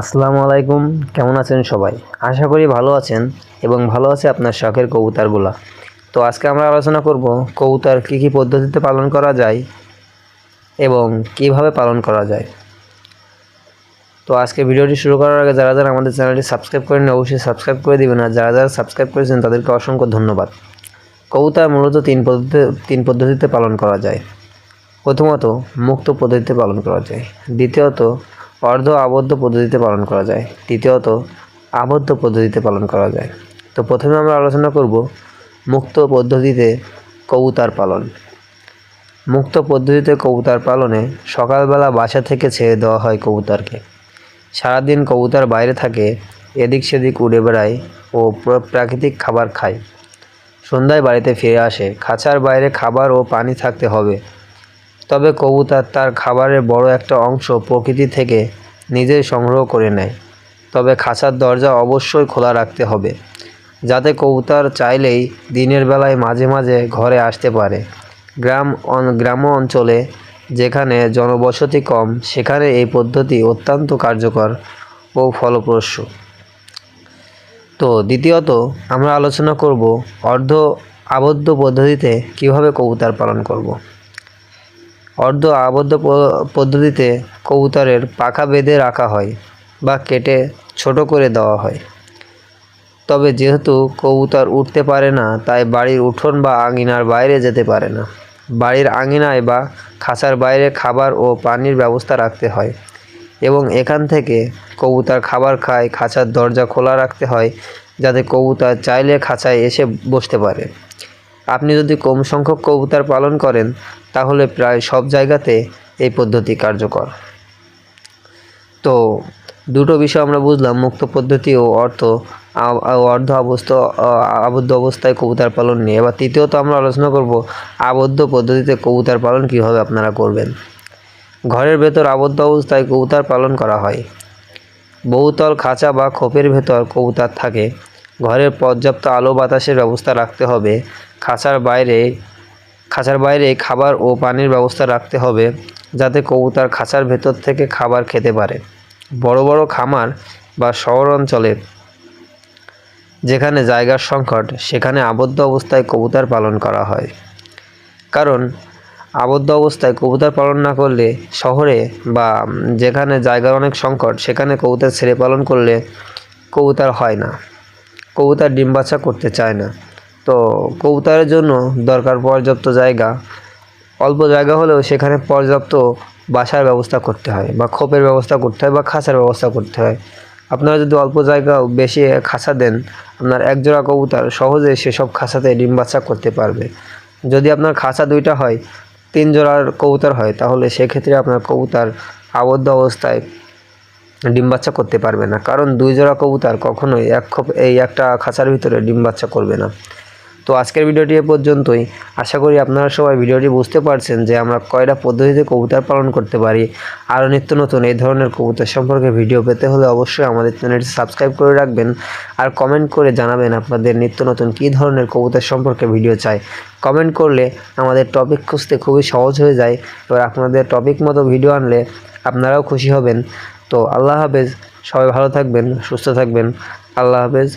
আসসালামু আলাইকুম, কেমন আছেন সবাই? আশা করি ভালো আছেন এবং ভালো আছে আপনার শখের কবুতরগুলা। তো আজকে আমরা আলোচনা করব কবুতর কী কী পদ্ধতিতে পালন করা যায় এবং কীভাবে পালন করা যায়। তো আজকে ভিডিওটি শুরু করার আগে যারা যারা আমাদের চ্যানেলটি সাবস্ক্রাইব করেন অবশ্যই সাবস্ক্রাইব করে দিবেন আর যারা যারা সাবস্ক্রাইব করেছেন, তাদেরকে অসংখ্য ধন্যবাদ। কবুতর মূলত তিন পদ্ধতিতে তিন পদ্ধতিতে পালন করা যায়। প্রথমত, মুক্ত পদ্ধতিতে পালন করা যায়। দ্বিতীয়ত অর্ধ আবদ্ধ পদ্ধতিতে পালন করা যায়। তৃতীয়ত, আবদ্ধ পদ্ধতিতে পালন করা যায়। তো প্রথমে আমরা আলোচনা করব মুক্ত পদ্ধতিতে কবুতর পালন। মুক্ত পদ্ধতিতে কবুতর পালনে সকালবেলা বাসা থেকে ছেড়ে দেওয়া হয় কবুতারকে। সারাদিন কবুতর বাইরে থাকে, এদিক সেদিক উড়ে বেড়ায় ও প্রাকৃতিক খাবার খায়। সন্ধ্যায় বাড়িতে ফিরে আসে। খাঁচার বাইরে খাবার ও পানি থাকতে হবে। তবে কবুতর তার খাবারের বড় একটা অংশ প্রকৃতি থেকে নিজেই সংগ্রহ করে নেয়। তবে খাঁচার দরজা অবশ্যই খোলা রাখতে হবে, যাতে কবুতর চাইলেই দিনের বেলায় মাঝে মাঝে ঘরে আসতে পারে। গ্রাম অন- গ্রাম্য অঞ্চলে যেখানে জনবসতি কম, সেখানে এই পদ্ধতি অত্যন্ত কার্যকর ও ফলপ্রসূ। তো দ্বিতীয়ত, আমরা আলোচনা করব অর্ধ আবদ্ধ পদ্ধতিতে কীভাবে কবুতর পালন করব। অর্ধ আবদ্ধ পদ্ধতিতে কবুতরের পাখা বেঁধে রাখা হয় বা কেটে ছোট করে দেওয়া হয়। তবে যেহেতু কবুতর উঠতে পারে না, তাই বাড়ির উঠোন বা আঙিনার বাইরে যেতে পারে না। বাড়ির আঙিনায় বা খাঁচার বাইরে খাবার ও পানির ব্যবস্থা রাখতে হয় এবং এখান থেকে কবুতর খাবার খায়, খাঁচার দরজা খোলা রাখতে হয় যাতে কবুতর চাইলে খাঁচায় এসে বসতে পারে। আপনি যদি কম সংখ্যক কবুতর পালন করেন, তাহলে প্রায় সব জায়গাতে এই পদ্ধতি কার্যকর। তো দুটো বিষয় আমরা বুঝলাম, মুক্ত পদ্ধতি ও অর্থ অর্ধ অবস্থ আবদ্ধ অবস্থায় কবুতর পালন নিয়ে। এবার তৃতীয়ত আমরা আলোচনা করব, আবদ্ধ পদ্ধতিতে কবুতর পালন কীভাবে আপনারা করবেন। ঘরের ভেতর আবদ্ধ অবস্থায় কবুতর পালন করা হয়। বহুতল খাঁচা বা খোপের ভেতর কবুতর থাকে। ঘরের পর্যাপ্ত আলো বাতাসের ব্যবস্থা রাখতে হবে। খাঁচার বাইরে খাঁচার বাইরে খাবার ও পানির ব্যবস্থা রাখতে হবে যাতে কবুতর খাঁচার ভেতর থেকে খাবার খেতে পারে। বড় বড় খামার বা শহর অঞ্চলে যেখানে জায়গার সংকট, সেখানে আবদ্ধ অবস্থায় কবুতর পালন করা হয়। কারণ, আবদ্ধ অবস্থায় কবুতর পালন না করলে শহরে বা যেখানে জায়গার অনেক সংকট, সেখানে কবুতর ছেড়ে পালন করলে কবুতর হয় না। কবুতর ডিম বাচ্চা করতে চায় না। তো কবুতরের জন্য দরকার পর্যাপ্ত জায়গা। অল্প জায়গা হলেও সেখানে পর্যাপ্ত বাসার ব্যবস্থা করতে হয় বা খোপের ব্যবস্থা করতে হয় বা খাঁচার ব্যবস্থা করতে হয়। আপনারা যদি অল্প জায়গা বেশি খাঁচা দেন, আপনার এক জোড়া কবুতর সহজে সেসব খাঁচাতে ডিম বাচ্চা করতে পারবে। যদি আপনার খাঁচা দুইটা হয় তিন জোড়ার কবুতর হয়, তাহলে সেক্ষেত্রে আপনার কবুতর আবদ্ধ অবস্থায় ডিম বাচ্চা করতে পারবে না। কারণ দুই জোড়া কবুতর কখনোই এক এই একটা খাঁচার ভিতরে ডিম বাচ্চা করবে না। তো আজকের ভিডিওটি এ পর্যন্তই। আশা করি আপনারা সবাই ভিডিওটি বুঝতে পারছেন যে আমরা কয়টা পদ্ধতিতে কবুতর পালন করতে পারি। আরও নিত্য নতুন এই ধরনের কবুতর সম্পর্কে ভিডিও পেতে হলে অবশ্যই আমাদের চ্যানেলটি সাবস্ক্রাইব করে রাখবেন আর কমেন্ট করে জানাবেন আপনাদের নিত্য নতুন কী ধরনের কবুতর সম্পর্কে ভিডিও চাই। কমেন্ট করলে আমাদের টপিক খুঁজতে খুবই সহজ হয়ে যায়। এবার আপনাদের টপিক মতো ভিডিও আনলে আপনারাও খুশি হবেন। তো আল্লাহ হাফেজ। সবাই ভালো থাকবেন সুস্থ থাকবেন। আল্লাহ হাফেজ।